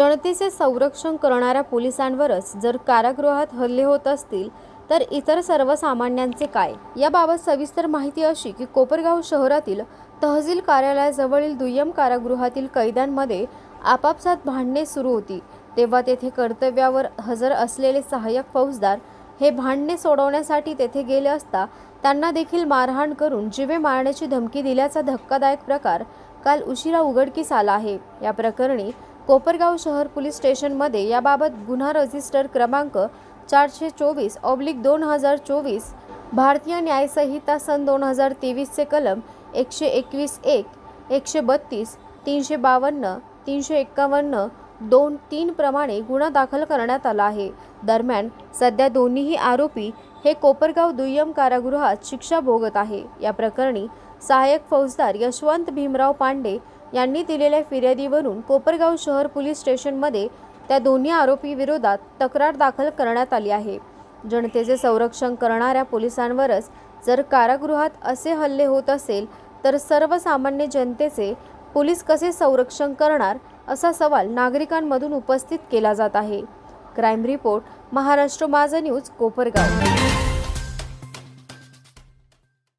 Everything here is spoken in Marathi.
जनतेचे संरक्षण करणाऱ्या पोलिसांवरच जर कारागृहात हल्ले होत असतील तर इतर सर्वसामान्यांचे काय? याबाबत सविस्तर माहिती अशी की कोपरगाव शहरातील तहसील कार्यालयाजवळील दुय्यम कारागृहातील कैद्यांमध्ये आपापसात भांडणे सुरू होती. तेव्हा तेथे कर्तव्यावर हजर असलेले सहाय्यक फौजदार हे भांडणे सोडवण्यासाठी तेथे गेले असता त्यांना देखील मारहाण करून जिवे मारण्याची धमकी दिल्याचा धक्कादायक प्रकार काल उशिरा उघडकीस आला आहे. या प्रकरणी कोपरगाव शहर पोलीस स्टेशनमध्ये याबाबत गुन्हा रजिस्टर क्रमांक चारशे चोवीस ऑब्लिक दोन हजार चोवीस भारतीय न्यायसंहिता सन दोन हजार तेवीसचे कलम एकशे एकवीस एक एकशे बत्तीस तीनशे बावन्न तीनशे एक्कावन्न दोन तीन प्रमाणे गुन्हा दाखल करण्यात आला आहे. दरम्यान सध्या दोन्हीही आरोपी हे कोपरगाव दुय्यम कारागृहात शिक्षा भोगत आहे. या प्रकरणी सहाय्यक फौजदार यशवंत भीमराव पांडे यांनी दिलेल्या फिर्यादीवरून कोपरगाव शहर पोलीस स्टेशनमध्ये त्या दोन्ही आरोपी विरोधात तक्रार दाखल करण्यात आली आहे. जनतेचे संरक्षण करणाऱ्या पोलिसांवरच जर कारागृहात असे हल्ले होत असेल तर सर्वसामान्य जनतेचे पोलीस कसे संरक्षण करणार असा सवाल नागरिकांमधून उपस्थित केला जात आहे. क्राईम रिपोर्ट महाराष्ट्र माझा न्यूज कोपरगाव.